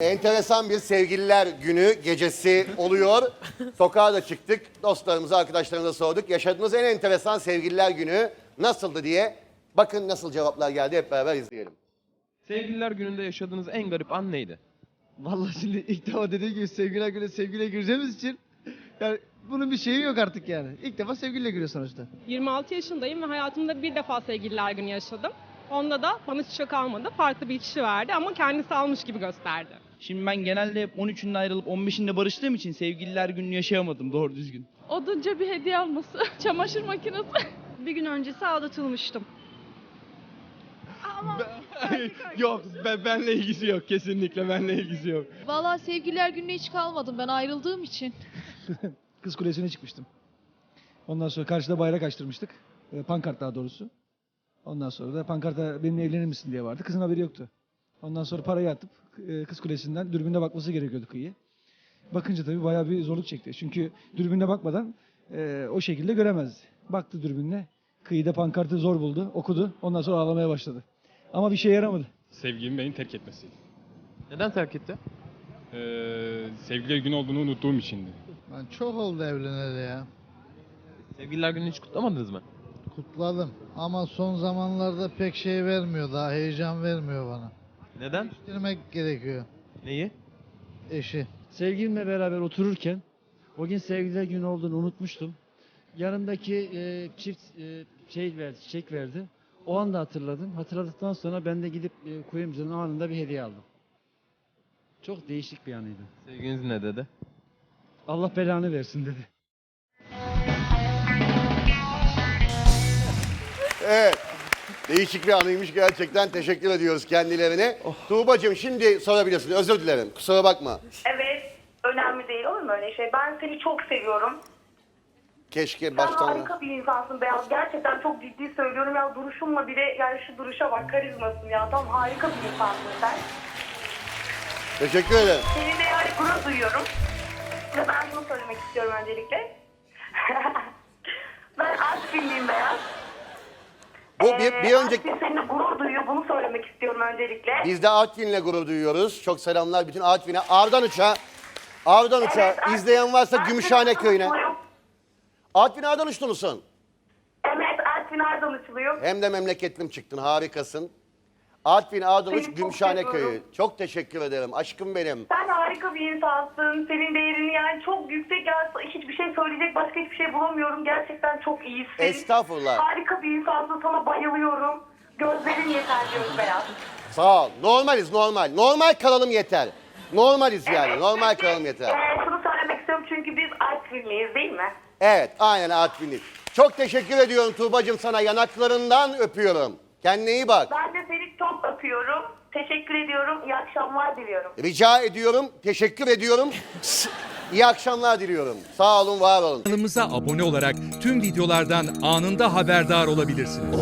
Enteresan bir sevgililer günü gecesi oluyor. Sokağa da çıktık. Dostlarımıza, arkadaşlarımıza sorduk. Yaşadığınız en enteresan sevgililer günü nasıldı diye. Bakın nasıl cevaplar geldi hep beraber izleyelim. Sevgililer gününde yaşadığınız en garip an neydi? Vallahi şimdi ilk defa dediğim gibi sevgililer günü sevgiliye gireceğimiz için yani bunun bir şeyi yok artık yani. İlk defa sevgiliyle giriyor sonuçta. 26 yaşındayım ve hayatımda bir defa sevgililer günü yaşadım. Onda da bana çiçek almadı. Farklı bir kişi verdi ama kendisi almış gibi gösterdi. Şimdi ben genelde hep 13'ünde ayrılıp 15'inde barıştığım için sevgililer gününü yaşayamadım doğru düzgün. Odunca bir hediye alması. Çamaşır makinesi. bir gün öncesi aldatılmıştım. yok, ben, benle ilgisi yok. Kesinlikle benle ilgisi yok. Vallahi sevgililer gününe hiç kalmadım ben ayrıldığım için. Kız kulesine çıkmıştım. Ondan sonra karşıda bayrak açtırmıştık. E, pankart daha doğrusu. Ondan sonra da pankarta benimle evlenir misin diye vardı. Kızın haberi yoktu. Ondan sonra parayı atıp kız kulesinden dürbünle bakması gerekiyordu kıyıya. Bakınca tabii bayağı bir zorluk çekti. Çünkü dürbünle bakmadan e, o şekilde göremezdi. Baktı dürbünle. Kıyıda pankartı zor buldu, okudu. Ondan sonra ağlamaya başladı. Ama bir şey yaramadı. Sevgilimin beni terk etmesiydi. Neden terk etti? Ee, sevgililer günü olduğunu unuttuğum içindi. Ben çok oldu evleneli ya. Sevgililer gününü hiç kutlamadınız mı? Kutladım ama son zamanlarda pek şey vermiyor daha heyecan vermiyor bana. Neden? Değiştirmek gerekiyor Neyi? eşi. Sevgilimle beraber otururken o gün sevgililer günü olduğunu unutmuştum. Yanımdaki e, çift e, şey verdi, çiçek verdi. O anda hatırladım. Hatırladıktan sonra ben de gidip e, kuyumcunun anında bir hediye aldım. Çok değişik bir anıydı. Sevgiliniz ne dedi? Allah belanı versin dedi. Evet. Değişik bir anıymış gerçekten. Teşekkür ediyoruz kendilerine. Tuğbacığım şimdi sorabilirsin. Özür dilerim. Kusura bakma. Evet, önemli değil olur mu öyle şey? Ben seni çok seviyorum. Keşke Sen baştan... harika bir insansın Beyaz. Gerçekten çok ciddi söylüyorum ya duruşunla bile yani şu duruşa bak karizmasın ya. Tam harika bir insansın sen. Teşekkür ederim. Seninle yani gurur duyuyorum. Ve ben bunu söylemek istiyorum öncelikle. ben Artvinliyim Beyaz. Bu bir, bir Ee, önceki... Artvin seninle gurur duyuyor. Bunu söylemek istiyorum öncelikle. Biz de Artvin'le gurur duyuyoruz. Çok selamlar bütün Artvin'e. Ardanuç'a. Ardanuç'a. Evet, Artvin- izleyen varsa Artvin Gümüşhane köyüne. Ardanuçluyum. Artvin Ardanuçlu musun? Evet, Artvin Ardanuçluyum. Hem de memleketlim çıktın. Harikasın. Artvin Ardanuç Seni çok Gümüşhane seviyorum. köyü. Çok teşekkür ederim. Aşkım benim. Sen harika bir insansın. Senin değerini yani çok yüksek. Ya hiçbir şey söyleyecek başka hiçbir şey bulamıyorum. Gerçekten çok iyisin. Estağfurullah. Harika bir insansın. Sana bayılıyorum. Gözlerin yeter diyoruz Beyaz. Sağ ol. Normaliz normal. Normal kalalım yeter. Normaliz yani. Evet, Normal çünkü, kalalım yeter. e, şunu söylemek istiyorum çünkü biz Artvinliyiz değil mi? Evet aynen Artvin'iz. Çok teşekkür ediyorum Tuğbacığım sana. Yanaklarından öpüyorum. Kendine iyi bak. Ben de seni çok öpüyorum. Teşekkür ediyorum. İyi akşamlar diliyorum. Rica ediyorum. Teşekkür ediyorum. İyi akşamlar diliyorum. Sağ olun, var olun. Kanalımıza abone olarak tüm videolardan anında haberdar olabilirsiniz.